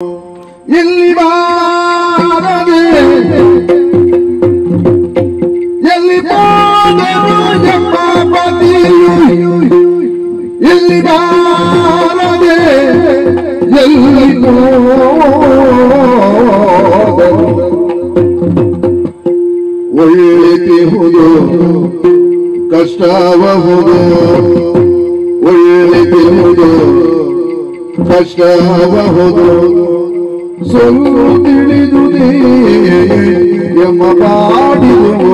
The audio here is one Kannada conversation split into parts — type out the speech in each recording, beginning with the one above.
ಇಲ್ಲಿ ಬಾರದೆ ಎಲ್ಲಿ ಹೋದರು ಎಂಬ ಪತಿಯು ಎಲ್ಲಿ ಬಾರದೆ ಎಲ್ಲಿ ಒಳ್ಳೆತಿಹುದು ಕಷ್ಟವಹುದು ಒಳ್ಳೆತಿಹುದು ಕಷ್ಟಬಹುದು ಸೊಲ್ಲು ತಿಳಿದು ಎಂಬ ಬಾಡಿದು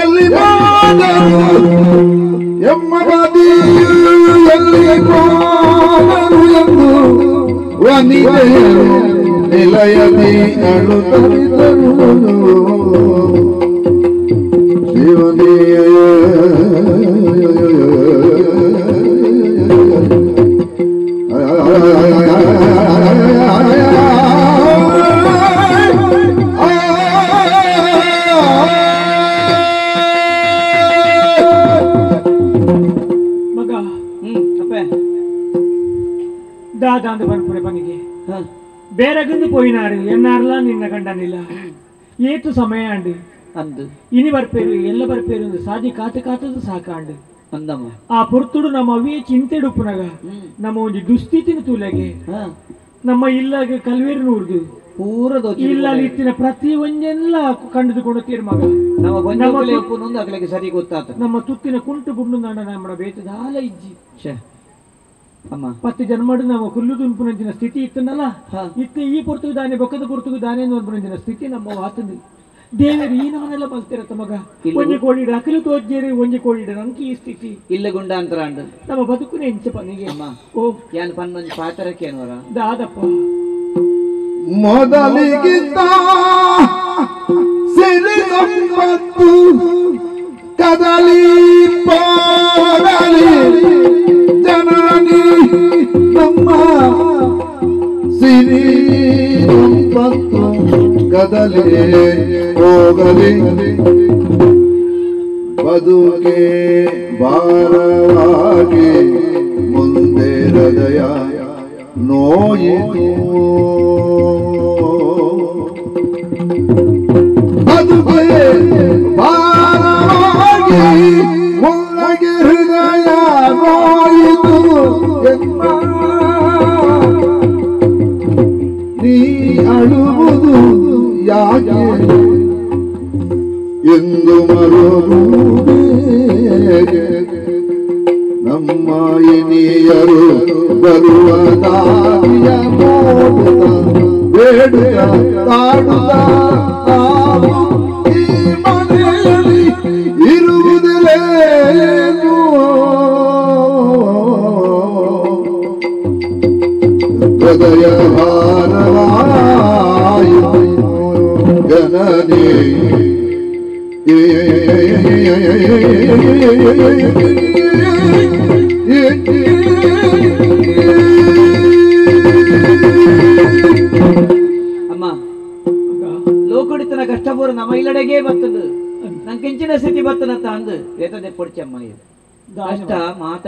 ಎಲ್ಲಿ ಬಾದರು ಎಮ್ಮ ಬದಿ ಎಲ್ಲಿ ಹೋದರು ಎಂದು ವನಿತೆಯರು ನಿಲಯದಿ ಅಳುತ್ತರಿದರು ಮಗ ಬರ್ಪುರೆ ಪನಿಗೆ ಹ, ಬೇರೆಗಂದು ಪೋಯಿನಾರು ಎನ್ನಾರ್ಲ ನಿನ್ನ ಗಂಡನಿಲ್ಲ. ಏತು ಸಮಯ ಅಂಡು ಅಂದು. ಇನಿ ಬರ್ಪೇರು ಎಲ್ಲ ಬರ್ಪೇರು ಸಾಧಿ ಕಾತು ಕಾತದು ಸಾಕಾಂಡು. ಅಂದಮ್ಮ. ಆ ಪುರ್ತುಡು ನಮ್ಮ ಅವಿಯ ಚಿಂತೆ ಡುಪ್ಪುನಗ ನಮ್ಮ ಒಂದು ದುಸ್ಥಿತಿನ ತೂಲೆಗೆ. ನಮ್ಮ ಇಲ್ಲಾಗ ಕಲ್ವೇರು ನೋಡ್ದು ಪೂರ ಇಲ್ಲ ಇತ್ತಿನ ಪ್ರತಿ ಒಂದೆಲ್ಲ ಕಂಡುಕೊಳ್ಳುತ್ತೀರಿ ಮಗ. ನಮ್ಮ ಸರಿ ಗೊತ್ತಾತ. ನಮ್ಮ ತುತ್ತಿನ ಕುಂಟು ಬುಂಡು ನಾಡ ನಮ್ಮ ಬೇತದಾಲ ಇಜ್ಜಿ. ಛೆ, ಅಮ್ಮ ಪತ್ತು ಜನ್ಮಡು ನಮ್ಮ ಕುಲ್ಲು ದುಂಪುನಂಚಿನ ಸ್ಥಿತಿ ಇತ್ತನಲ್ಲ ಹ, ಇತ್ತು ಈ ಪುರ್ತುಗು ದಾನೆ ಬೊಕ್ಕದ ಪುರ್ತುಗು ದಾನೆ ಉಂಪುನಂಚಿನ ಸ್ಥಿತಿ ನಮ್ಮ ವಾತಂದು ದೇವರು ಈ ನಮ್ಮನೆಲ್ಲ ಮಲ್ತಿರತ್ತ ಮಗ. ಒಂಜಿ ಕೋಳಿಡ ಅಕಲು ತೋಜ್ಜೇರಿ ಒಂಜಿ ಕೋಳಿಡ ನಮ್ಗೆ ಈ ಸ್ಥಿತಿ. ಇಲ್ಲ ಗುಂಡ ಅಂತರ ಅಂಡು ನಮ್ಮ ಬದುಕುನೇ ಹೆಂಚ ಪನಿಗೆ ಅಮ್ಮ. ಓ. ಯಾನ್ ಪನ್ನೊಂದು ಪಾತರಕ್ಕೆ ಏನೋರ ದಾದಪ್ಪ. ಮೊದಲಿಗಿದ್ದ ಸಿರಿ ಸಂಪತ್ತು ಕದಲಿ ಪಾಡಲಿ ಜನನಿ ನಮ್ಮ ಸಿರಿ ಸಂಪತ್ತು ಕದಲಿ ಹೋಗಲಿ. ಬದುಕೆ ಭಾರವಾಗಿ ಮುಂದೆ ಹೃದಯ ನೋಯಿತು. గారు ఇరుగుదిలేను హృదయ భారవాయు గణనీ.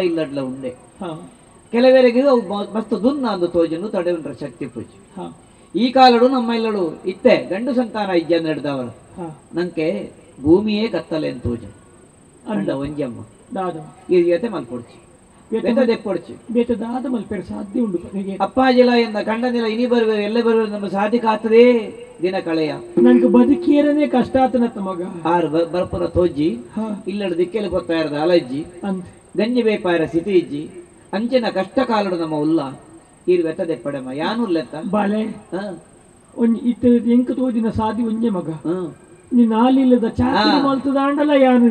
ಇಲ್ಲಡ್ಲ ಉಂಡೆ. ಹಾ. ಕೆಲವರಿಗೆ ಮಸ್ತ್ ದುನ್ನ ಅಂದು ತೋಜನು ತಡೆ ಉಂಡ್ರ ಶಕ್ತಿ ಪೂಜೆ. ಹಾ. ಈ ಕಾಲಡು ನಮ್ಮ ಇಲ್ಲಡು ಇತ್ತೆ ಗಂಡು ಸಂತಾನ ಇಜ್ಜ ನಡೆದವರು. ಹಾ. ನಂಗೆ ಭೂಮಿಯೇ ಕತ್ತಲೆ ಅಂತ ತೋಜ. ಅಂಡ ಒಂಜಮ್ಮ. ಈ ಜೊತೆ ಮಲ್ಪೊಡ್ಚಿ ಬೆತ್ತದೆ ಪೊಡ್ಚಿ ಬೇತ ದಾದ ಮಲ್ಪೇರು ಸಾಧ್ಯ ಪನಿಗೆ ಅಪ್ಪಾಜಿಲ ಎಂದ ಕಂಡನಿಲ್ಲ ಇನಿ ಬರುವೆ ಎಲ್ಲ ಬರುವೆ ನಮ್ಮ ಸಾಧಿಕ ಆಗ್ತದೆ ದಿನ ಕಳೆಯ. ನಂಗೆ ಬದುಕೇರನೇ ಕಷ್ಟ ಆತನ ಮಗ. ಆರು ಬರ್ಪುರ ತೋಜಿ ಹಾ. ಇಲ್ಲಡು ದಿಕ್ಕೆಲ್ಲ ಗೊತ್ತಾ ಇರದ ಅಲಜ್ಜಿ. ಅಂತ. ಗಂಜಿ ಬೇಪಾಯರ ಸ್ಥಿತಿ ಇಜ್ಜಿ ಅಂಚಿನ ಕಷ್ಟ ಕಾಲಡು ನಮ್ಮ ಉಲ್ಲ ಈರ್ ವೆತ್ತದೆ ಪಡಮ. ಯಾನು ಉಲ್ಲೆತ್ತ ಬಾಲೆ ಹ. ಒಂಜಿ ಇತ್ತ ಎಂಕ ತೋಜಿನ ಸಾದಿ ಒಂಜೆ ಮಗ. ಹ. ನೀ ನಾಲಿಲ್ಲದ ಚಾಕರಿ ಹಾ. ಮಲ್ತದ ಅಂಡಲ್ಲ ಯಾನು?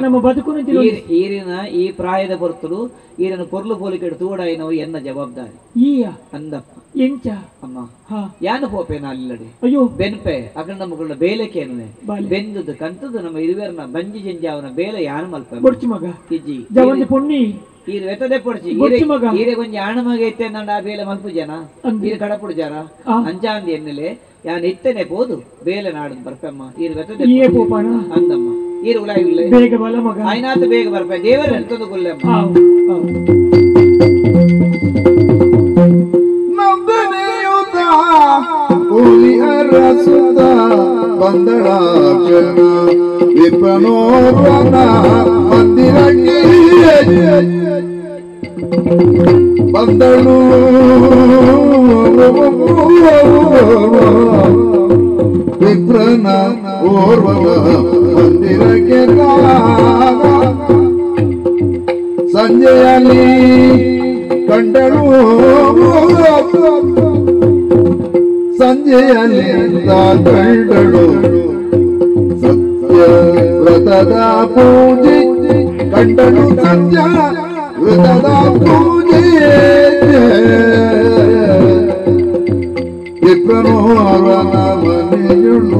ನಮ್ಮ ಬದುಕು ಈರ್- ಈರಿನ ಈ ಪ್ರಾಯದ ಬರ್ತರು ಈರಿನ ಪೊರ್ಲು ಪೋಲಿಕೆಡು ತೂಡಾಯಿನವು ಎನ್ನ ಜವಾಬ್ದಾರಿ? ಈಯ. ಅಂದಪ್ಪ. ಎಂಚ. ಅಮ್ಮ. ಯಾನು ಹೋಪೇನ ಅಲ್ಲಡೆ? ಅಯ್ಯೋ. ಬೆನ್ಪೆ ಅಕಂಡ ನಮ್ಮಗಳ ಬೇಲೆ ಕೇನೆ ಬೆಂದದ್ದು ಕಂತದ್ದು ನಮ್ಮ ಇರುವೆರ್ನ ಬಂಜಿ ಜಂಜಿ ಅವನ ಬೇಲೆ ಯಾನು ಮಲ್ಪ? ಬೊಡ್ಚಿ ಮಗ. ಕಿಜ್ಜಿ ಜವಂದಿ ಪೊಣ್ಣಿ ಈರು ವೆತದೆ ಪೊಡ್ಚಿ. ಈರೆ ಕೊಂಚ ಆಣ ಮಗ ಇತ್ತೆ ನಂಡ ಆ ಬೇಲೆ ಮಲ್ಪು ಜನ. ಈರು ಕಡಪುಡು ಜನ? ಅಂಜಾಂದಿ ಎನ್ನಲೆ? ಯಾನ್ ಇತ್ತನೆ ಪೋದು ಬೇಲೆ ನಾಡು ಬರ್ಪಮ್ಮ ಈರ್ ವೆತದೆ ಈಯೇ ನೀರು ಉಲಾಯಿ ಇಲ್ಲ ಬೇಗ ಬಲ ಮಗ ಆಯ್ನಾತ ಬೇಗ ಬರ್ಬೇಕು ದೇವರು ಎಂತದ್ದು ಗುಲ್ಲ ನಂದನೆಯುತ ಕೂಲಿ ಅರಸುತ ಬಂದಳ ಚೆನ್ನ ವಿಪ್ರನೋರ್ವನ ಮಂದಿರಕ್ಕೆ ಬಂದಳು ವಿಪ್ರನ ಓರ್ವನ ಮಂದಿರಕ್ಕೆ ಸಂಜೆಯಲ್ಲಿ ಕಂಡಳು ಸಂಜೆಯಲ್ಲಿ ಕಂಡಳು ಸತ್ಯ ವ್ರತದ ಪೂಜೆ ಕಂಡಳು ಸಂಜೆ ವ್ರತದ ಪೂಜೆ ವಿಪ್ರನು ಅವನ ಮನೆಯುಳು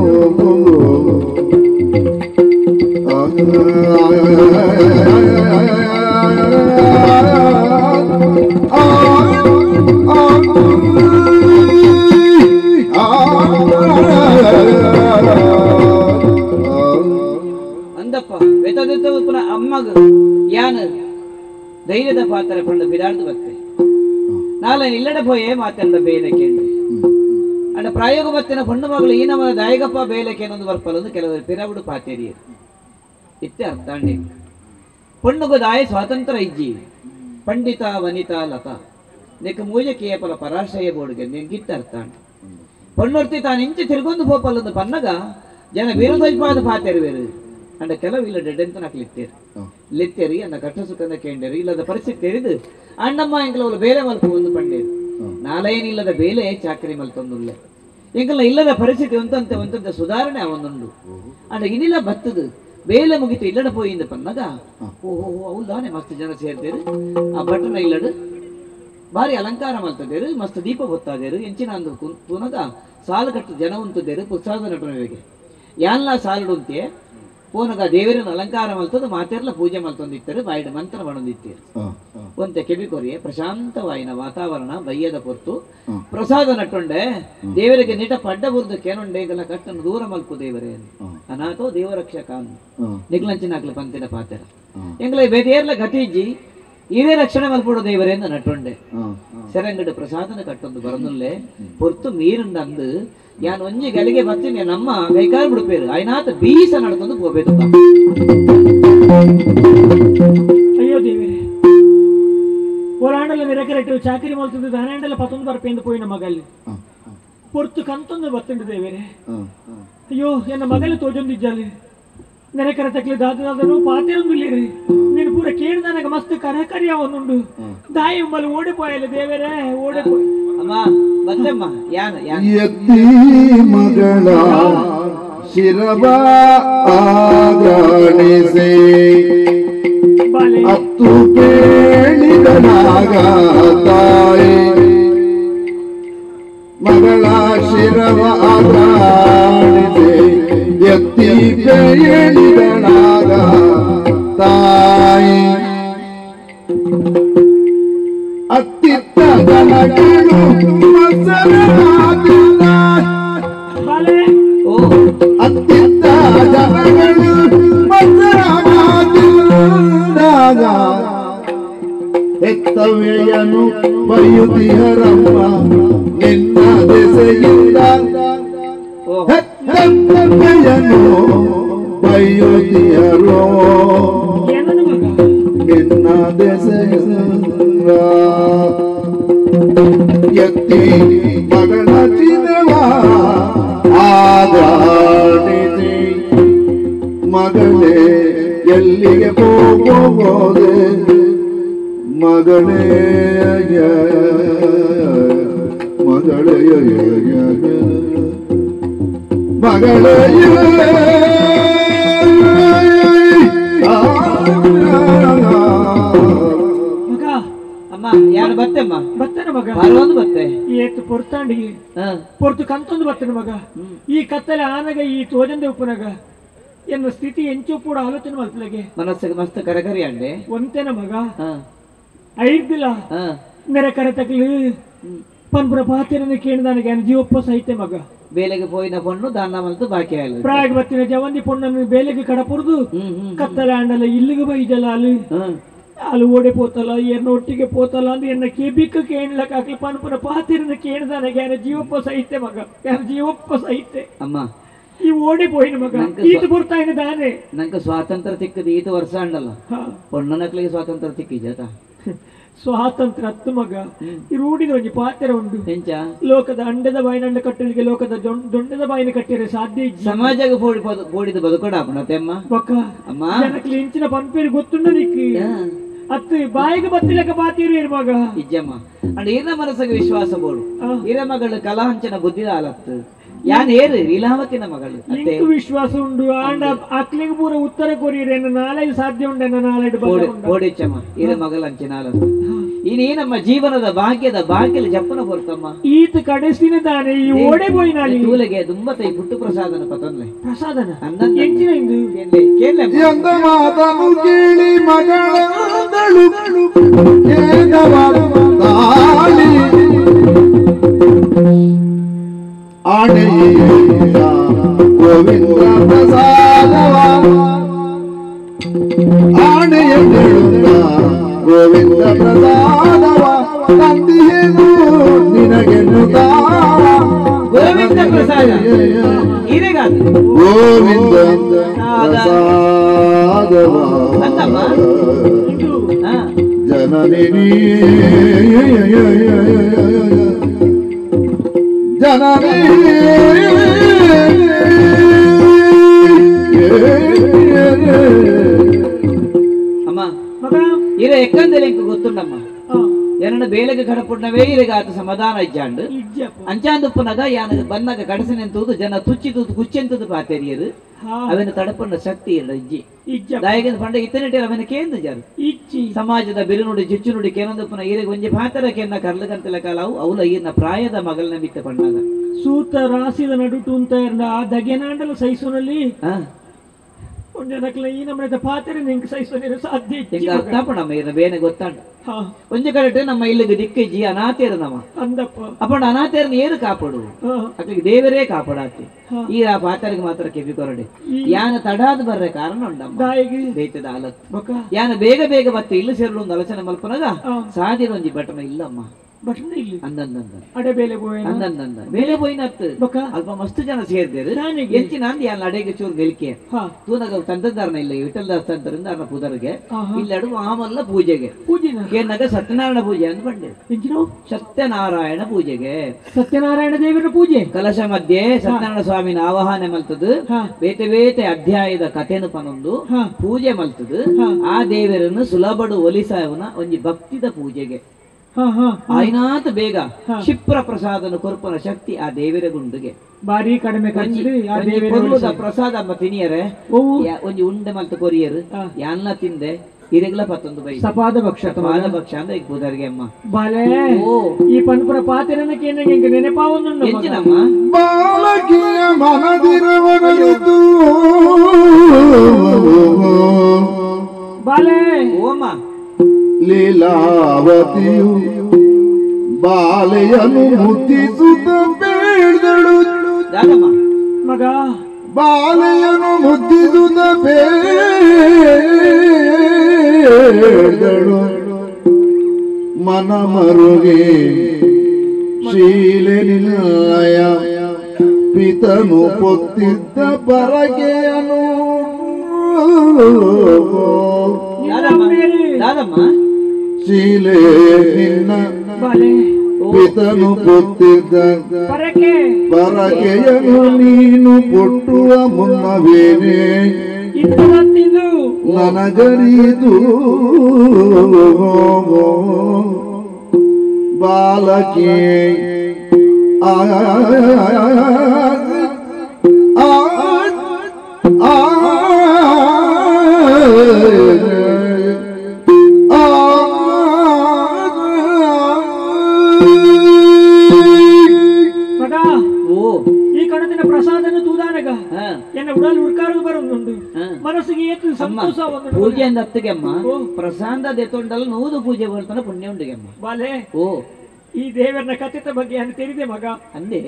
ಅಂದಪ್ಪ ವೆತದೆತ್ತ ಪುನಃ ಅಮ್ಮಗ ಯಾನ ಧೈರ್ಯದ ಪಾತ್ರ ಪಂಡ ಬಿಡಾಡ್ದು ಬತ್ತೆ ನಾಳೆ ಇಲ್ಲಡ ಪೋಯೇ ಮಾತಾಡ ಬೇಲಕ್ಕೆ ಅಂಡ ಪ್ರಾಯೋಗ ಮತ್ತಿನ ಪಣ್ಣು ಮಗಳು ಈ ನಮ್ಮ ದಾಯಗಪ್ಪ ಬೇಲಕ್ಕೆ ಏನೊಂದು ಬರ್ಪಲ್ಲ ಅಂದ್ರೆ ಕೆಲವರು ಪಿರಬಿಡು ಪಾತೇರಿಯರು ಇತ್ತೆ ಅರ್ಥಾಂಡಿ ಪಣ್ಣುಗು ದಾಯ ಸ್ವಾತಂತ್ರ್ಯ ಇಜ್ಜಿ ಪಂಡಿತ ವನಿತಾ ಲತಾ. ನಿಕ್ಕ ಮೂಜ ಕೇಪಲ ಪರಾಶಯ ಬೋರ್ಡ್ಗೆ ನೆಂಗಿತ್ತ ಅರ್ಥಾಂಡಿ ಪಣ್ಣೊರ್ತಿ ತಾನು ಇಂಚೆ ತಿರುಗೊಂದು ಪೋಪಲ್ಲೊಂದು ಪನ್ನಗ ಜನ ವೀರಧ್ವಜ್ಪಾದ ಪಾತೇರಿ ಬೇರೆ. ಅಂಡ ಕೆಲವು ಇಲ್ಲ ಡೆಡೆಂತ ನಾಕ್ ಲಿತ್ತೇರು ಲಿತ್ತೇರಿ ಅನ್ನ ಕಟ್ಟ ಸುಖಂದ ಕೇಂದ್ರ ಇಲ್ಲದ ಪರಿಸ್ಥಿತಿ ತೆರೆದು ಅಣ್ಣಮ್ಮ ಎಂಕಲವಳು ಬೇರೆ ಮಲ್ಪ ಒಂದು ಪಂಡೇರು. ನಾಲೇನಿಲ್ಲದ ಬೇಲೆ ಚಾಕರಿ ಮಲ್ತೊಂದುಲ್ಲ ಎಂಕಲ ಇಲ್ಲದ ಪರಿಸ್ಥಿತಿ ಒಂತಂತೆ ಒಂತಂತೆ ಸುಧಾರಣೆ ಅವನೊಂದು ಅಂದ್ರೆ ಇನ್ನಿಲ್ಲ ಬತ್ತದು. ಬೇಲೆ ಮುಗಿತು ಇಲ್ಲಡ ಪೋಯಿಂದ ಪನ್ನಗ ಓಹೋ ಹೌದಾನೆ ಮಸ್ತ್ ಜನ ಸೇರ್ತೇರು. ಆ ಬಟ್ಟನ ಇಲ್ಲಡು ಬಾರಿ ಅಲಂಕಾರ ಮಲ್ತದೇರು ಮಸ್ತ್ ದೀಪ ಗೊತ್ತಾದೇರು ಎಂಚಿನ ಅಂದು ಕು- ಪುನಗ ಸಾಲು ಕಟ್ಟು ಜನ ಉಂತದೇರು ಪುತ್ಸಾದ ನಟನಿಗೆ. ಯಾನ್ಲ ಸಾಲುಡುಂತೆ ಪೋನಗ ದೇವರನ್ನ ಅಲಂಕಾರ ಮಲ್ತದು ಮಾತೆರ್ಲ ಪೂಜೆ ಮಲ್ತೊಂದಿತ್ತರು ಬಾಯಿಡ ಮಂತ್ರ ಮಾಡೊಂದಿತ್ತೇರು ಒಂತೆ ಪ್ರಶಾಂತ ಪ್ರಶಾಂತವಾಯಿನ ವಾತಾವರಣ ಬಯ್ಯದ ಪೊತ್ತು ಪ್ರಸಾದ ನಟ್ಟೊಂಡೆ ದೇವರಿಗೆ ನಿಟ ಪಡ್ಡ ಬುರ್ದು ಕೇನುಂಡೆ ಇಗಲ ಕಟ್ಟನ್ನು ದೂರ ಮಲ್ಪು ದೇವರೇ ಅನಾಥೋ ದೇವರಕ್ಷಕ ನಿಗ್ಲಂಚಿನಾಕ್ಲ ಪಂತಿನ ಪಾತೆರ. ಎಂಗ್ಲ ಬೇದೇರ್ಲ ಗತಿಜ್ಜಿ ಇವೇ ರಕ್ಷಣೆ ಮಲ್ಪುಡು ದೇವರೇ ಎಂದು ನಟ್ಟುಂಡೆ ಸೆರಂಗಡು ಪ್ರಸಾದನ ಕಟ್ಟೊಂದು ಬರನುಲ್ಲೆ ಪೊರ್ತು ಮೀರುಂಡ ಅಂದು ಯಾನ್ ಒಂಜಿ ಗಲಿಗೆ ಬರ್ತೀನಿ ನಮ್ಮ ಕೈಕಾಲು ಬಿಡುಪೇರು. ಆಯ್ನಾತ ಬೀಸ ನಡ್ಕೊಂಡು ಹೋಗ್ಬೇಕು ಅಯ್ಯೋ ದೇವರೇ. ಒಲಾಂಡಲ ನಿರಕರೆಟ್ಟು ಚಾಕರಿ దానాండల ದಾನಾಂಡಲ ಪತ್ತೊಂದು పోయిన ಪೋಯಿನ ಮಗಲ್ಲಿ. ಪೊರ್ತು ಕಂತೊಂದು ಬತ್ತುಂಡು ದೇವರೇ. ಅಯ್ಯೋ ಎನ್ನ ಮಗಲು ತೋಜೊಂದಿಜ್ಜಲ್ಲಿ. ನೆರೆಕರ ತಕ್ಲಿ ದಾದನು ಪಾತಿರೊಂದುಲ್ಲಿರಿ ನೀನು ಪೂರ ಕೇಳಿದನಗ ಮಸ್ತ್ ಕರಕರಿಯ ಒಂದುಂಡು ದಾಯಿ ಉಮ್ಮಲ್ಲಿ ಓಡಿಪೋಯಲ್ಲ ದೇವರೇ ಓಡಿಪೋಯ್. ಅಮ್ಮ ಬತ್ತಮ್ಮ ಯಾನ ಯಾನ ಎತ್ತಿ ಮಗಳ ಶಿರವ ಆಗಣಿಸಿ ಅತ್ತು ಕೇಳಿದನಾಗ ಬಯುತಿಯರೋ ಏನನ್ನು ಮಗ ನಿನ್ನ ದೆಸೆಯಿಂದ ಎತ್ತಿ ಮಗಳ ಚಿನ್ನವ ಆದಾಡಿಸಿ ಮಗಳೇ ಎಲ್ಲಿಗೆ ಹೋಗೋದೆ ಮಗಳೇ ಬತ್ತೆಮ್ಮ ಬತ್ತನ ಮಗ. ಬತ್ತೆ ಏತು ಪೊರ್ತಾಂಡಿಗೆ. ಹ. ಪೊರ್ತು ಕಂತೊಂದು ಬತ್ತನ ಮಗ. ಈ ಕತ್ತಲೆ ಆನಗ ಈ ತೋಜಂದೆ ಉಪ್ಪುನಗ ಎನ್ನ ಸ್ಥಿತಿ ಎಂಚು ಕೂಡ ಆಲೋಚನೆ ಮಾಡ್ತಲಗೆ. ಮನಸ್ಸಿಗೆ ಮಸ್ತ್ ಕರಗರಿ ಅಂಡೆ. ಒಂತೆನ ಮಗ. ಹ. ಐದಿಲ್ಲ. ಹ. ನೆರೆ ಕರೆ ತಗಲಿ. ಪನ್ಪುರ ಪಾತಿರನ ಕೇಳಿದಾನಗೆ ಜೀವಪ್ಪ ಸಹಿತೆ ಮಗ. ಬೇಲೆಗೆ ಪೋಯಿನ ಪೊಣ್ಣು ದಾನ ಮಲ್ತು ಬಾಕಿ ಆಗಲಿ ಪ್ರಾಯಗ್ ಬತ್ತಿನ ಜವಂದಿ ಪೊಣ್ಣನ್ನು ಬೇಲೆಗೆ ಕಡಪುರ್ದು. ಕತ್ತಲೆ ಆಂಡಲ ಇಲ್ಲಿಗೆ ಬೈದಲ್ಲ ಅಲ್ಲಿ వాళ్ళు ఓడిపోతాలా ఎన్న ఒట్టికి పోతాలా అని ఎన్న కెబిక్కు కేణలకు అక్కడ ಪುನಃ ಪಾತಿರನ್ನ కేణదానికి ಯಾರ ಜೀವಪ್ಪ సహితే ಮಗ ಯಾರ ಜೀವಪ್ಪ సహితే ಅಮ್ಮ. ಈ ಓಡಿಪೋಯಿನ ಮಗ ಈತ ಬರ್ತಾ ಇದೆ ದಾನೆ. ನಂಗೆ ಸ್ವಾತಂತ್ರ್ಯ ಸಿಕ್ಕದು ಈತ ವರ್ಷ ಅಂಡಲ್ಲ. ಹಾ. ಪೊಣ್ಣನಕ್ಲಿಗೆ ಸ್ವಾತಂತ್ರ್ಯ ಸಿಕ್ಕಿಜಾತ ಸ್ವಾತಂತ್ರ್ಯ ಹತ್ತು ಮಗ. ಈ ರೂಢಿದ ಒಂಜಿ ಪಾತ್ರ ಉಂಡು ಎಂಚ? ಲೋಕದ ಅಂಡದ ಬಾಯಿನಂಡ ಕಟ್ಟಲಿಗೆ ಲೋಕದ ದೊಂಡದ ಬಾಯಿನ ಕಟ್ಟಿರೆ ಸಾಧ್ಯ ಇಜ್ಜಿ. ಸಮಾಜಕ್ಕೆ ಬೋಡಿ ಬೋಡಿದ ಬದುಕೊಡ ಅಪ್ಪನ ತೆಮ್ಮ ಪಕ್ಕ. ಅಮ್ಮ. ಜನಕ್ಕೆ ಇಂಚಿನ ಪಂಪೇರಿ ಗೊತ್ತುಂಡ ನಿಕ್ಕಿ. ಅತ್ತು ಬಾಯಿಗೆ ಬತ್ತಿಲಕ ಬಾತಿರು ಇರುವಾಗ? ನಿಜಮ್ಮ ಅಂಡ್ ಏನ ಮನಸ್ಸಿಗೆ ವಿಶ್ವಾಸ ಬೋಡು ಆ. ಕಲಾಹಂಚನ ಮಗಳು ಕಲಹಂಚನ ಬುದ್ಧಿ ಆಲತ್ತು ಯಾನ್ ಏರು ಲೀಲಾವತಿನ ಮಗಳು ಇಂಕು ವಿಶ್ವಾಸ ಉಂಡು. ಆಂಡ ಅಕ್ಲಿಗೆ ಪೂರ ಉತ್ತರ ಕೊರಿಯರೆ ನಾಳೆ ಸಾಧ್ಯ ಉಂಡೆ ನಾಳೆ ಬೋಡಿ ಬೋಡಿಚ್ಚಮ್ಮ ಈರ ಮಗಳ ಅಂಚಿನ ಇನಿ ನಮ್ಮ ಜೀವನದ ಭಾಗ್ಯದ ಭಾಗ್ಯದ ಜಪ್ಪನ ಕೊರ್ತಮ್ಮ ಈತ ಕಡೆಸಿನ ತಾನೆ ಈ ಓಡೆ போய் ನಾಳಿ ದುಂಬತ ದುಂಬತೈ ಪುಟ್ಟು ಪ್ರಸಾದನ ಪತಂದ್ರೆ. ಪ್ರಸಾದನ? ಅಂದಂದ ಎಂಚಿನ ಇಂದು? ಕೇಳ್ಲೆ ಕೇಳ್ಲೆ ಎಂದ ಮಾತನು ಕೇಳಿ ಮಗಳಂದಳು. ಏಗವಾದ ತಾಳಿ ಆಣೆಯ ಗೋವಿಂದ ಪ್ರಸಾದವ. ಆಣೆಯ ಹೇಳುತ್ತ ಗೋವಿಂದ ಪ್ರಸಾದವ ತಂದೆಯೇನು ನಿನಗೆನ್ನುತ್ತ ಗೋವಿಂದ ಪ್ರಸಾದ. ಗೋವಿಂದ ಪ್ರಸಾದವ. ಜನನಿ ಜನನಿ ಇರ ಎಕ್ಕಂದಲೆ ಇಂಕ ಗೊತ್ತುಂಡಮ್ಮ ಆ, ಎರಡ ಬೇಲೆಗೆ ಕಡಪುಣ್ಣವೇ ಇರಗಾತ ಸಮಾಧಾನ ಇಜ್ಜಾಂಡು. ಇಜ್ಜಪ್ಪ ಅಂಚಾಂದುಪ್ಪನಗ ಯಾನಗ ಬನ್ನಗ ಕಡಸನೆಂತುದು ಜನ ತುಚ್ಚಿದುದು ಕುಚ್ಚೆಂತದು ಪಾತೆರಿಯರು ಹಾ. ಅವನ ತಡಪಣ್ಣ ಶಕ್ತಿ ಇಲ್ಲ ಇಜ್ಜಿ. ಇಜ್ಜಪ್ಪ ದಾಯಗಿನ ಪಂಡ ಇತ್ತನಿಟ್ಟಿರ ಅವನ ಕೇಂದ್ರ ಜಾರು. ಇಚ್ಚಿ ಸಮಾಜದ ಬಿರುನುಡಿ ಜಿಚ್ಚು ನೋಡಿ ಕೇನೊಂದಪ್ಪನ ಈರಿಗೆ ಒಂಜಿ ಪಾತರ ಕೆನ್ನ ಕರ್ಲಗಂತಲ ಕಾಲವು ಅವಲ ಈರ್ನ ಪ್ರಾಯದ ಮಗಳನ್ನ ಬಿತ್ತ ಪಣ್ಣಾಗ. ಸೂತ ರಾಸಿದ ನಡುಟು ಅಂತ ಇರ್ದ ಆ ದಗೆನಾಂಡಲ ಸೈಸುನಲ್ಲಿ ಹಾ. ಒಂಜನಕ್ಲ ಈ ನಮ್ಮನೆ ಪಾತ್ರೆ ನಿಂಗೆ ಸೈಸುವ ಸಾಧ್ಯ ಬಟ್ಟಮ ಎಂಗ ಮಗ. ಅರ್ಥ ಪಣಮ್ಮ ಬೇನೆ ಗೊತ್ತಾಂಡು ಹಾ. ಒಂಜಿ ಕಡೆ ನಮ್ಮ ಇಲ್ಲಿಗೆ ದಿಕ್ಕಜ್ಜಿ ಅನಾಥೇರು ನಮ್ಮ ಅಂದಪ್ಪ. ಅಪ್ಪಣ್ಣ ಅನಾಥೇರನ್ನ ಏರು ಕಾಪಾಡು ಅಕ್ಕಳಿಗೆ ದೇವರೇ ಕಾಪಾಡಾತಿ. ಈ ಆ ಪಾತರಿಗೆ ಮಾತ್ರ ಕೆವಿ ಕೊರಡೆ. ಯಾನ ತಡಾದ ಬರ್ರೆ ಕಾರಣ ಉಂಡಮ್ಮ. ದೈತ್ಯದ ಆಲತ್ ಯಾನ ಬೇಗ ಬೇಗ ಮತ್ತೆ ಇಲ್ಲಿ ಸೇರಲು ಒಂದು ಆಲೋಚನೆ ಮಲ್ಪನಾಗ ಹಾ. ಸಾದಿರ ಒಂಜಿ ಬಟನ ಇಲ್ಲಮ್ಮ. ಬಟ್ನ ಇಲ್ಲಿ ಅಂದಂದಂದ ಅಡೆ ಬೇಲೆ ಬೋಯನ? ಹೋಯ್ನತ್ತು ಬೊಕ ಅಲ್ಪ ಮಸ್ತ್ ಜನ ಸೇರ್ದೇರು ನಾನಿಗೆ? ಎಂಚಿನ ಅಂದ್ ಯಾನ್ ಅಡೆಗೆ ಚೂರು ಗೆಲ್ಕೆ ಹಾ. ತೂನಗ ತಂತ್ರದಾರನ ಇಲ್ಲ ವಿಠಲ್ದಾಸ್ ತಂತ್ರದಿಂದ ಅರ್ನ ಪುದರ್ಗೆ. ಇಲ್ಲಡು ಆಮಲ್ಲ ಪೂಜೆಗೆ. ಪೂಜಿನ? ಕೇನಾಗ ಸತ್ಯನಾರಾಯಣ ಪೂಜೆ ಅಂತ ಬಂದೆ ಎಂಚಿನೋ ಸತ್ಯನಾರಾಯಣ ಪೂಜೆಗೆ. ಸತ್ಯನಾರಾಯಣ ದೇವರ ಪೂಜೆ? ಕಲಶ ಮಧ್ಯೆ ಸತ್ಯನಾರಾಯಣ ಸ್ವಾಮಿನ ಆವಾಹನೆ ಮಲ್ತದು. ಬೇತೆ ಬೇತೆ ಅಧ್ಯಾಯದ ಕಥೆನು ಪನೊಂದು. ಪೂಜೆ ಮಲ್ತದು. ಆ ದೇವರನ್ನು ಸುಲಭಡು ಒಲಿಸವನ ಒಂಜಿ ಭಕ್ತಿದ ಪೂಜೆಗೆ. ಆಯ್ನಾತ್ ಬೇಗ. ಕ್ಷಿಪ್ರ ಪ್ರಸಾದನ ಕೊರ್ಪನ ಶಕ್ತಿ ಆ ದೇವರ ಗುಂಡುಗೆ ಬಾರಿ ಕಡಿಮೆ ಕೊರ್ಲುದ ಪ್ರಸಾದ ಅಮ್ಮ ತಿನಿಯರೆ ಒಂಜಿ ಉಂಡೆ ಮಲ್ತ ಕೊರಿಯರ್ ಹಾ. ಯಾನ್ಲ ತಿಂದೆ? ಇರೆಗ್ಲ ಪತ್ತೊಂದು ಬೈ ಸಪಾದ ಭಕ್ಷ ಮಾದ ಭಕ್ಷ ಅಂದ್ರೆ ಈಗ ಪೂದರ್ಗೆ ಅಮ್ಮ. ಬಾಲೆ. ಓ. ಈ ಪನ್ಪುರ ಪಾತಿರನಕ್ಕೆ ಏನಾಗ ಹಿಂಗೆ ನೆನಪಾವೊಂದು ಹೆಚ್ಚಿನಮ್ಮ ಎಂಚಿನಮ್ಮ? ಬಾಲಕಿಯ ಮನದಿರವನದು ಬಾಲೆ. ಓಮ್ಮ ಲೀಲಾವತಿಯು ಬಾಲೆಯನ್ನು ಮುದ್ದಿಸುತ್ತ ಬೇಡದಳು. ಮಗ. ಬಾಲೆಯನ್ನು ಮುದ್ದಿಸುತ್ತ ಬೇಡದಳು. ಮನ ಮರುಗೆ ಶೀಲೆ ನಿಲಯ ಪಿತನು ಪೊತ್ತಿದ್ದ ಬರಗೆಯನು ದಾದಮ್ಮ ದಾದಮ್ಮ ಶೀಲೆ ನಿನ್ನ ಬಾಲೆ ಪಿತನು ಪೊತ್ತಿದ್ದ ಪರಕೆ ಬರಗೆಯನು ನೀನು ಕೊಟ್ಟುವ ಮುನ್ನವೇನೆ ಇತ್ತು ಮತ್ತಿದು ನನಗರಿದು ಬಾಲಕಿ ಆ ಆ ಪೂಜೆ ಅಂದ ಹತ್ತಿಗೆ ಅಮ್ಮ ಓ. ಪ್ರಸಾದ ದೆತ್ತೊಂಡಲ್ಲ ನೂದು ಪೂಜೆ ಬರ್ತಾನೆ ಪುಣ್ಯ ಉಂಡಿಗೆ ಅಮ್ಮ ಬಾಲೆ ಓ ಈ ದೇವರನ ಕಥೆತ ಬಗ್ಗೆ ನಾನು ತಿಳಿದೆ ಮಗ ಅಂದೆ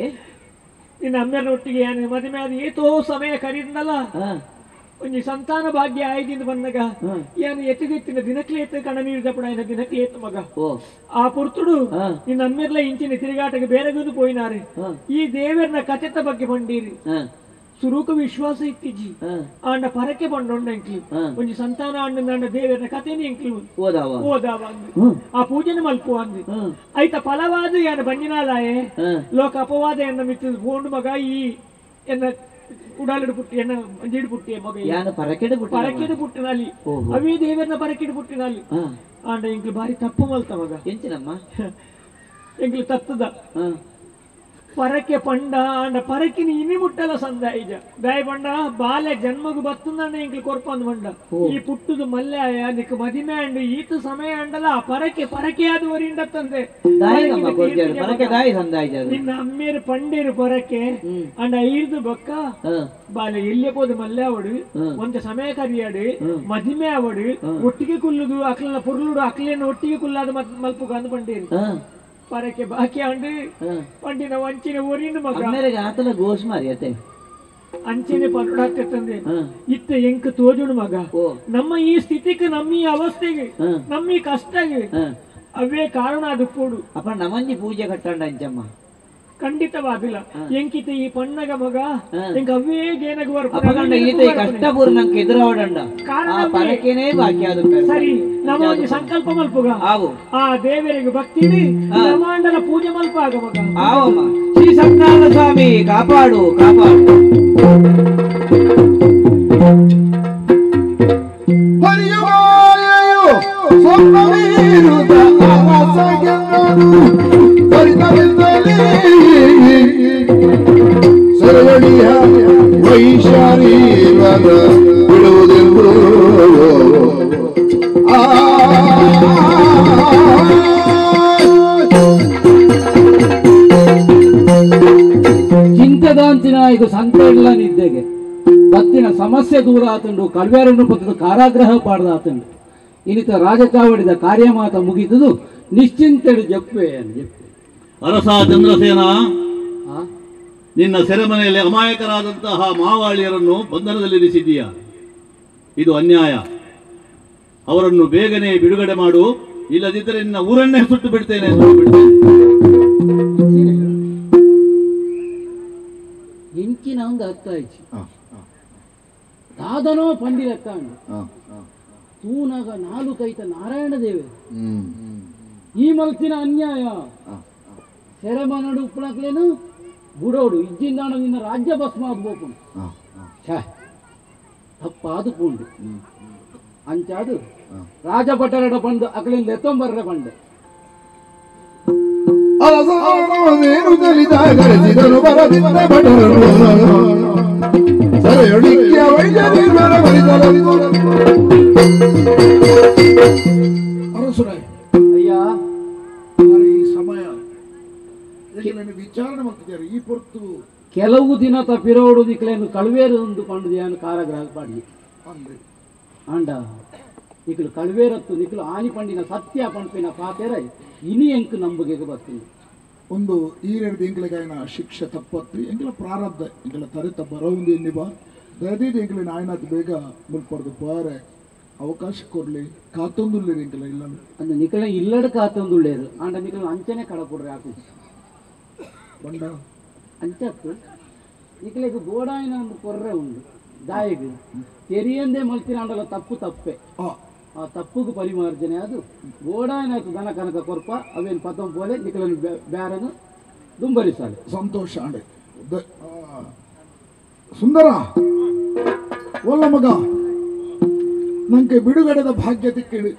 ನಿನ್ನ ಅಮ್ಮನ ಒಟ್ಟಿಗೆ ಏನು ಮದುವೆ ಆದ ಏತೋ ಸಮಯ ಕರೀದ್ನಲ್ಲ ಹಾ ಒಂಜಿ ಸಂತಾನ ಭಾಗ್ಯ ಆಯ್ದಿಂದ ಬಂದಾಗ ಹಾ ಏನು ಎತ್ತಿದೆತ್ತಿನ ದಿನಕ್ಲೆ ಎತ್ತ ಕಣ ನೀಡಿದ ಪುಡ ಏನ ದಿನಕ್ಲೆ ಎತ್ತು ಮಗ ಓ ಆ ಪುರ್ತುಡು ಹಾ ನಿನ್ನ ಅಮ್ಮೆರ್ಲ ಇಂಚಿನ ತಿರುಗಾಟಕ್ಕೆ ಬೇರೆ ಪೋಯಿನಾರೆ ಹಾ ಈ ದೇವರನ ಕಥೆತ ಬಗ್ಗೆ ಬಂಡೀರಿ ಹಾ ಸುರೂಕ ವಿಶ್ವಾಸ ಇತ್ತಿಜ್ಜಿ ಆಂಡ ಪರಕೆ ಬಂಡೊಂಡ ಎಂಕ್ಲು. ಒಂಜಿ ಸಂತಾನ ಆಂಡ ನಂಡ ದೇವರ ಕಥೆನೆ ಎಂಕ್ಲು. ಓದಾವ. ಓದಾವ ಆ ಪೂಜೆನ ಮಲ್ಪು ಅಂದಿ ಐತ ಫಲವಾದ ಯಾನ ಬಂಜಿನಾಲಾಯೆ? ಹಾ. ಲೋಕ ಅಪವಾದ ಎನ್ನ ಮಿತ್ತು ಬೋಂಡು ಮಗ ಈ ಎನ್ನ ಉಡಾಲಿಡು ಪುಟ್ಟಿ ಎನ್ನ ಮಂಜಿಡು ಪುಟ್ಟಿ ಮಗ ಯಾನ ಪರಕೆಡೆ ಬಿಟ್ಟು ಪರಕಿಡು ಪುಟ್ಟಿನಲ್ಲಿ. ಅವೇ ದೇವರನ್ನ ಪರಕಿಡು ಪುಟ್ಟಿನಲ್ಲಿ ಆಂಡ ಎಂಕ್ಲು ಬಾರಿ ತಪ್ಪು ಮಲ್ತ ಮಗ. ಎಂಚಿನಮ್ಮ? ಎಂಕ್ಲು ತತ್ತದ. ಹಾ ಪರಕೆ ಪಂಡ ಅಂಡ ಪರಕಿನ ಇನಿ ಮುಟ್ಟಲ ಸಂದ ಈಜ ದಾಯ ಪಂಡ ಬಾಲ್ಯ ಜನ್ಮಗು ಬತ್ತುಂದಂಡ ಎಂಕ್ಲು ಕೊರ್ಪಂದ್ ಪಂಡ. ಈ ಪುಟ್ಟುದು ಮಲ್ಯಾಯ ನಿಕ್ ಮದಿಮೆ ಅಂಡ್ ಈತ ಸಮಯ ಅಂಡಲ ಪರಕ್ಕೆ ಪರಕೆ ಪರಕೆ ಆದ ಒರಿಂಡತ್ತಂದೆ ತಂದೆ. ನಿನ್ನ ಅಮ್ಮೇರು ಪಂಡಿರು ಪರಕ್ಕೆ ಅಂಡ ಐರ್ದು ಬೊಕ್ಕ. ಬಾಲ ಎಲ್ಲಿ ಇಲ್ಲೇ ಪೋದು ಮಲ್ಲೆ ಅವಡು. ಒಂದ ಸಮಯ ಕರಿಯಾಡು. ಮದಿಮೆ ಅವಡು. ಒಟ್ಟಿಗೆ ಕುಲ್ಲುದು ಅಕ್ಲನ ಪುರ್ಲುಡು ಅಕ್ಲೇನ ಒಟ್ಟಿಗೆ ಕುಲ್ಲಾದ ಮತ್ ಮಲ್ಪು ಅಂದು ಪಂಡೇರು. ಅಂಡು ಹಾ. ಪಂಡಿನ ವಂಚಿನ ಊರಿನ ಮಗ. ಅಮ್ಮೇರೆಗೆ ಆತನ ಗೋಸ್ ಮಾರಿ ಅತ್ತೆ. ಅಂಚೆನೆ ತಂದೆ. ಇತ್ತ ಎಂಕ್ ತೋಜುಡು ಮಗ. ನಮ್ಮ ಈ ಸ್ಥಿತಿಗೆ ನಮ್ಮ ಈ ಅವಸ್ಥೆಗೆ ನಮ್ಮ ಈ ಕಷ್ಟಗೆ ಅವೇ ಕಾರಣ ಅದು ಪೋಡು. ಅಪ್ಪ ನಮಂಜಿ ಪೂಜೆ ಕಟ್ಟಂಡ ಅಂಚಮ್ಮ. ಖಂಡಿತವಾದಿಲ್ಲ ಎಂಕಿತ ಈ ಪಣ್ಣಗ ಮಗ. ಎಂಕ ಅವೇ ಗೇನಗ ಅಪ್ಪಗಂಡ ಈತ ಕಷ್ಟಪೂರ್ ನಂಗೆ ಎದುರಾವಡಂಡ ಕಾರಣ ಪರಕೆನೇ ಬಾಕಿ ಅದು ಸರಿ ನಮ್ಮ ಒಂದು ಸಂಕಲ್ಪ ಮಲ್ಪುಗ. ಆವು ಆ ದೇವರಿಗೆ ಭಕ್ತಿ ಬ್ರಹ್ಮಾಂಡನ ಪೂಜೆ ಮಲ್ಪ ಆಗ ಮಗ. ಆವಮ್ಮ ಶ್ರೀ ಸತ್ಯನಾರಾಯಣ ಸ್ವಾಮಿ ಕಾಪಾಡು ಕಾಪಾಡು. ಬಿಡುವುದೆಂದು ಆ ಇದು ಸಂತ ಇಲ್ಲ ನಿದ್ದೆಗೆ ಬತ್ತಿನ ಸಮಸ್ಯೆ ದೂರ ಆತಂಡು, ಕಲ್ವ್ಯಾರನ್ನು ಪತ್ತದ ಕಾರಾಗ್ರಹ ಪಾಡ್ದ ಆತಂಡು ಇನಿತ ರಾಜಚಾವಡಿದ ಕಾರ್ಯಮಾತ ಮುಗಿದುದು ನಿಶ್ಚಿಂತೆಡು ಜಪ್ಪೆ ಅರಸ ಚಂದ್ರಸೇನ? ನಿನ್ನ ಸೆರೆಮನೆಯಲ್ಲಿ ಅಮಾಯಕರಾದಂತಹ ಮಾವಾಳಿಯರನ್ನು ಬಂಧನದಲ್ಲಿರಿಸಿದ್ದೀಯ ಇದು ಅನ್ಯಾಯ. ಅವರನ್ನು ಬೇಗನೆ ಬಿಡುಗಡೆ ಮಾಡು. ಇಲ್ಲದಿದ್ದರೆ ನಿನ್ನ ಊರನ್ನೇ ಸುಟ್ಟು ಬಿಡ್ತೇನೆ ಎಂಚಿನ ಹಂಗ ಅರ್ಥ ಆಯ್ತು ದಾದನೋ ಪಂಡಿಲಕ್ಕ ಅಂಡು ತೂನಾಗ ನಾಲ್ಕೈತ ನಾರಾಯಣ ದೇವೆ ಈ ಮಲ್ತಿನ ಅನ್ಯಾಯ. ಸೆರೆಮನಡು ಉಪ್ಪಳಕ್ಲೇನು ಬುಡೋಡು ಇಜ್ಜಿಂದಾಣ ನಿನ್ನ ರಾಜ್ಯ ಭಸ್ಮ ಆಗ್ಬೇಕು ಛೇ ಪೂಂಡು ಅಂಚಾದು ರಾಜಭಟರಡ ಬಂದು ಅಕಲಿಂದ ಎತ್ತೊಂಬರ್ರೆ ಬಂಡೆ ಅಲಸಾನೇನು ತಿಳಿದಾಗರಿಸಿದನು ಬರದಿಂದ ಭಟರನು ಸರೆಯೊಳಿಕ್ಕಿಯ ವೈದ್ಯರೀರ್ವರ ಬರಿದಲಂದು ಅರಸುರೇ ನನಗೆ ವಿಚಾರಣೆ ಮಾಡ್ತಿದ್ದಾರೆ ಈ ಪೊರ್ತು ಕೆಲವು ದಿನ ತಪ್ಪಿರೋಡು ನಿಕ್ಲೇನು ಕಳುವೇರು ಒಂದು ಪಂಡು ಯಾನು ಕಾರಾಗೃಹ ಪಾಡಿ. ಅಂದ್ರೆ? ಅಂಡ. ಇಕ್ಲು ಕಳುವೇರತ್ತು ನಿಕ್ಲು ಆನಿ ಪಂಡಿನ ಸತ್ಯ ಪಂಪಿನ ಪಾತೆರ ಇನಿ ಎಂಕ್ ನಂಬುಗೆಗೆ ಬರ್ತೀನಿ. ಒಂದು ಈರೆಡ್ದು ಎಂಗ್ಲಿಗಾಯನ ಶಿಕ್ಷೆ ತಪ್ಪತ್ತು ಎಂಗ್ಲ ಪ್ರಾರಬ್ಧ ಎಂಗ್ಲ ತರಿತ ಬರೋಂದು ಎನ್ನಿ ಬಾ. ದಯದೀದು ಎಂಗ್ಲಿನ ಆಯ್ನದ್ದು ಬೇಗ ಮುಲ್ಪಡ್ದು ಬಾರೆ. ಅವಕಾಶ ಕೊಡ್ಲಿ. ಕಾತೊಂದುಲ್ಲಿ ಎಂಗ್ಲ ಇಲ್ಲ ಅಂದ್ರೆ ನಿಕ್ಲ ಇಲ್ಲಡ ಕಾತೊಂದುಳ್ಳೇರು ಅಂಡ ನಿಕ್ಲು ಅಂಚನೆ ಕಡಕೊಡ್ರಿ ಹಾಕು ಬಂಡ ಅಂಚತ್ತು ನಿಕ್ಲೆಗ್ ಬೋಡಾಯಿನ ಒಂದು ಕೊರ್ರೆ ಉಂಡು ದಾಯಿಗೆ. ತೆರಿಯಂದೆ ಮಲ್ತಿನ ಅಂಡಲ ತಪ್ಪು ತಪ್ಪೆ. ಆ. ಆ ತಪ್ಪುಗೂ ಪರಿಮಾರ್ಜನೆ ಅದು. ಆಯ್ತು ದನ ಕನಕ ಕೊರ್ಪ ಅವೇನು ಪತಂ ಪೋಲೆ ನಿಕ್ಲನ್ನು ಬ್ಯಾರನು ದುಂಬರಿಸಾಲೆ ಸಂತೋಷ ಆಡೆ ದ- ಆ. ಸುಂದರ. ಒಲ್ಲ ಮಗ. ನಂಗೆ ಬಿಡುಗಡೆದ ಭಾಗ್ಯ ಕೇಳಿ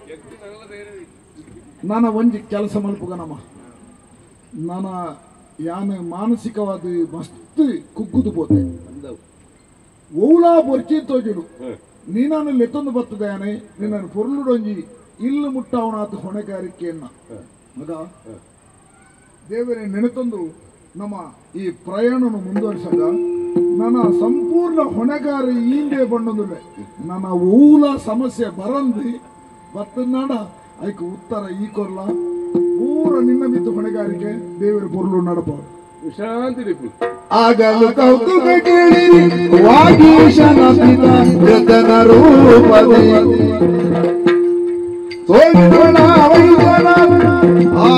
ನಾನು ಒಂಜಿ ಕೆಲಸ ಮಲ್ಪುಗನಮ್ಮ ನನ್ನ ಯಾನ ಮಾನಸಿಕವಾದ ಮಸ್ತ್ ಕುಗ್ಗುದು ಪೋತೆ. ಓಲಾ ಬೊರ್ಚಿ ತೋಜುಡು ನೀನಾನು ಲೆತ್ತೊಂದು ಯಾನೆ ನಿನ್ನನ್ನು ಪೊರ್ಲುಡೊಂಜಿ ಇಲ್ಲು ಮುಟ್ಟವನಾತ ಹೊಣೆಗಾರಿಕೆಯನ್ನ. ಮಗ ದೇವರೇ ನೆನೆತಂದು ನಮ್ಮ ಈ ಪ್ರಯಾಣವನ್ನು ಮುಂದುವರಿಸಾಗ ನನ್ನ ಸಂಪೂರ್ಣ ಹೊಣೆಗಾರಿ ಹಿಂದೆ ಬಣ್ಣದುಂಡೆ ನನ್ನ ಓಲ ಸಮಸ್ಯೆ ಬರಂದಿ ಬತ್ತನಾಡ ಅದಕ್ಕೆ ಉತ್ತರ ಈ ಕೊರ್ಲ. ಪೂರ ನಿನ್ನ ಮಿತ್ತು ಹೊಣೆಗಾರಿಕೆ ದೇವರ ಪೊರ್ಲು ನಡಪ ಆಗಲು ಕೌತುಕ ಕೇಳಿರಿ ವಾಗೀಶನ ಪಿತ ಮೃತನ ರೂಪದಿ ಆ